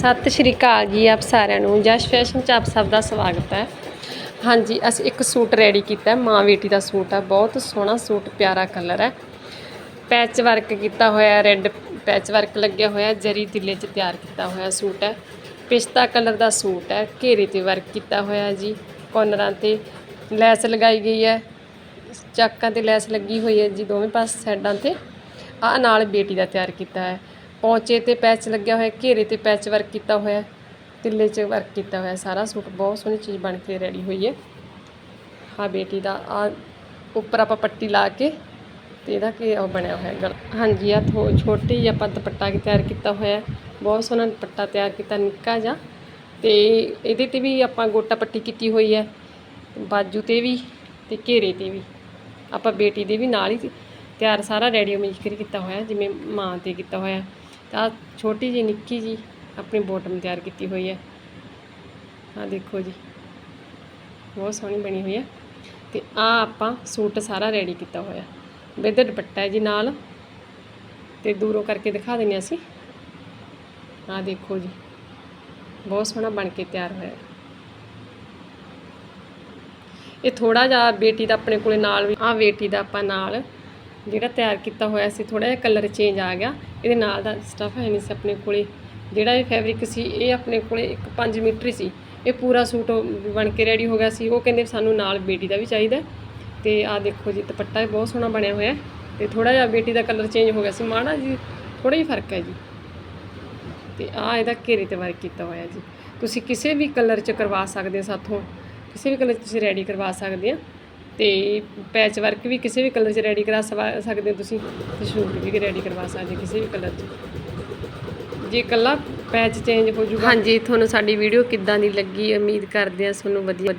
ਸਤਿ ਸ਼੍ਰੀ ਅਕਾਲ ਜੀ ਆਪ ਸਾਰਿਆਂ ਨੂੰ। ਜਸ਼ ਫੈਸ਼ਨ ਚ ਆਪ ਸਭ ਦਾ ਸਵਾਗਤ ਹੈ। ਹਾਂਜੀ, ਅਸੀਂ ਇੱਕ ਸੂਟ ਰੈਡੀ ਕੀਤਾ ਮਾਂ ਬੇਟੀ ਦਾ ਸੂਟ ਆ ਬਹੁਤ ਸੋਹਣਾ ਸੂਟ, ਪਿਆਰਾ ਕਲਰ ਹੈ। ਪੈਚ ਵਰਕ ਕੀਤਾ ਹੋਇਆ ਰੈੱਡ ਪੈਚ ਵਰਕ ਲੱਗਿਆ ਹੋਇਆ ਜਰੀ ਤਿੱਲੇ ਚ ਤਿਆਰ ਕੀਤਾ ਹੋਇਆ ਸੂਟ ਹੈ। ਪਿਸਤਾ ਕਲਰ ਦਾ ਸੂਟ ਹੈ। ਘੇਰੇ ਤੇ ਵਰਕ ਕੀਤਾ ਹੋਇਆ ਜੀ। ਕੋਨਰਾਂ ਤੇ ਲੈਸ ਲਗਾਈ ਗਈ ਹੈ। ਚਾਕਾਂ ਤੇ ਲੈਸ ਲੱਗੀ ਹੋਈ ਹੈ ਜੀ ਦੋਵੇਂ ਪਾਸੇ ਸਾਈਡਾਂ ਤੇ। ਆ ਨਾਲ ਬੇਟੀ ਦਾ ਤਿਆਰ ਕੀਤਾ ਹੈ। ਪੌਂਚੇ ਤੇ ਪੈਚ ਲੱਗਿਆ ਹੋਇਆ, ਘੇਰੇ ਤੇ ਪੈਚ ਵਰਕ ਕੀਤਾ ਹੋਇਆ, ਤਿੱਲੇ 'ਚ ਵਰਕ ਕੀਤਾ ਹੋਇਆ ਸਾਰਾ ਸੂਟ, ਬਹੁਤ ਸੋਹਣੀ ਚੀਜ਼ ਬਣ ਕੇ ਰੈਡੀ ਹੋਈ ਹੈ। ਹਾਂ ਬੇਟੀ ਦਾ ਆ ਉੱਪਰ ਆਪਾਂ ਪੱਟੀ ਲਾ ਕੇ ਤੇ ਇਹਦਾ ਕੀ ਉਹ ਬਣਿਆ ਹੋਇਆ ਗਲ। ਹਾਂਜੀ ਆ ਥੋ, ਛੋਟੀ ਜਿਹੀ ਆਪਾਂ ਦੁਪੱਟਾ ਤਿਆਰ ਕੀਤਾ ਹੋਇਆ, ਬਹੁਤ ਸੋਹਣਾ ਦੁਪੱਟਾ ਤਿਆਰ ਕੀਤਾ, ਨਿੱਕਾ ਜਿਹਾ। ਤੇ ਇਹਦੇ ਤੇ ਵੀ ਆਪਾਂ ਗੋਟਾ ਪੱਟੀ ਕੀਤੀ ਹੋਈ ਹੈ, ਬਾਜੂ ਤੇ ਵੀ ਤੇ ਘੇਰੇ ਤੇ ਵੀ। ਆਪਾਂ ਬੇਟੀ ਦੇ ਵੀ ਨਾਲ ਹੀ ਤਿਆਰ ਸਾਰਾ ਰੈਡੀ ਮਿਕਰ ਕੀਤਾ ਹੋਇਆ, ਜਿਵੇਂ ਮਾਂ ਤੇ ਕੀਤਾ ਹੋਇਆ। ਤਾਂ ਛੋਟੀ ਜੀ ਨਿੱਕੀ ਜੀ ਆਪਣੀ ਬੋਟਮ ਤਿਆਰ ਕੀਤੀ ਹੋਈ ਹੈ। ਆ ਦੇਖੋ ਜੀ, ਬਹੁਤ ਸੋਹਣੀ ਬਣੀ ਹੋਈ ਹੈ ਤੇ ਆ ਆਪਾਂ ਸੂਟ ਸਾਰਾ ਰੈਡੀ ਕੀਤਾ ਹੋਇਆ। ਵਿਦ ਦੁਪੱਟਾ ਹੈ ਜੀ ਨਾਲ ਤੇ ਦੂਰੋਂ ਕਰਕੇ ਦਿਖਾ ਦਿੰਦੇ ਹਾਂ ਅਸੀਂ। ਆ ਦੇਖੋ ਜੀ, ਬਹੁਤ ਸੋਹਣਾ ਬਣ ਕੇ ਤਿਆਰ ਹੋਇਆ। ਇਹ ਥੋੜਾ ਜਿਹਾ ਬੇਟੀ ਦਾ ਆਪਣੇ ਕੋਲੇ ਨਾਲ ਵੀ ਆ ਬੇਟੀ ਦਾ ਆਪਾਂ ਨਾਲ ਜਿਹੜਾ ਤਿਆਰ ਕੀਤਾ ਹੋਇਆ ਸੀ ਥੋੜਾ ਜਿਹਾ ਕਲਰ ਚੇਂਜ ਆ ਗਿਆ। ਇਹਦੇ ਨਾਲ ਦਾ ਸਟਫ ਹੈ ਨਹੀਂ ਸੀ ਆਪਣੇ ਕੋਲੇ। ਜਿਹੜਾ ਇਹ ਫੈਬਰਿਕ ਸੀ, ਇਹ ਆਪਣੇ ਕੋਲੇ ਇੱਕ 5 ਮੀਟਰ ਹੀ ਸੀ। ਇਹ ਪੂਰਾ ਸੂਟ ਬਣ ਕੇ ਰੈਡੀ ਹੋ ਗਿਆ ਸੀ। ਉਹ ਕਹਿੰਦੇ ਸਾਨੂੰ ਨਾਲ ਬੇਟੀ ਦਾ ਵੀ ਚਾਹੀਦਾ ਹੈ। ਤੇ ਆ ਦੇਖੋ ਜੀ, ਦੁਪੱਟਾ ਵੀ ਬਹੁਤ ਸੋਹਣਾ ਬਣਿਆ ਹੋਇਆ ਹੈ। ਤੇ ਥੋੜਾ ਜਿਹਾ ਬੇਟੀ ਦਾ ਕਲਰ ਚੇਂਜ ਹੋ ਗਿਆ ਸੀ। ਮਾੜਾ ਜੀ ਥੋੜਾ ਹੀ ਫ਼ਰਕ ਹੈ ਜੀ। ਤੇ ਆ ਇਹਦਾ ਘੇਰੇ ਤੇ ਵਰਕ ਕੀਤਾ ਹੋਇਆ ਜੀ। ਤੁਸੀਂ ਕਿਸੇ ਵੀ ਕਲਰ ਚ ਕਰਵਾ ਸਕਦੇ ਹੋ ਸਾਥੋਂ। ਕਿਸੇ ਵੀ ਕਲਰ 'ਚ ਤੁਸੀਂ ਰੈਡੀ ਕਰਵਾ ਸਕਦੇ ਆ। ਤੇ ਪੈਚ ਵਰਕ ਵੀ ਕਿਸੇ ਵੀ ਕਲਰ 'ਚ ਰੈਡੀ ਕਰਾ ਸਕਦੇ ਹੋ ਤੁਸੀਂ, ਤੇ ਸੂਟ ਵੀ ਰੈਡੀ ਕਰਵਾ ਸਕਦੇ ਕਿਸੇ ਵੀ ਕਲਰ 'ਚ। ਜੇ ਕੱਲਾ ਪੈਚ ਚੇਂਜ ਹੋ ਜੂਗਾ ਹਾਂਜੀ, ਤੁਹਾਨੂੰ ਸਾਡੀ ਵੀਡੀਓ ਕਿੱਦਾਂ ਦੀ ਲੱਗੀ, ਉਮੀਦ ਕਰਦੇ ਆ ਤੁਹਾਨੂੰ ਵਧੀਆ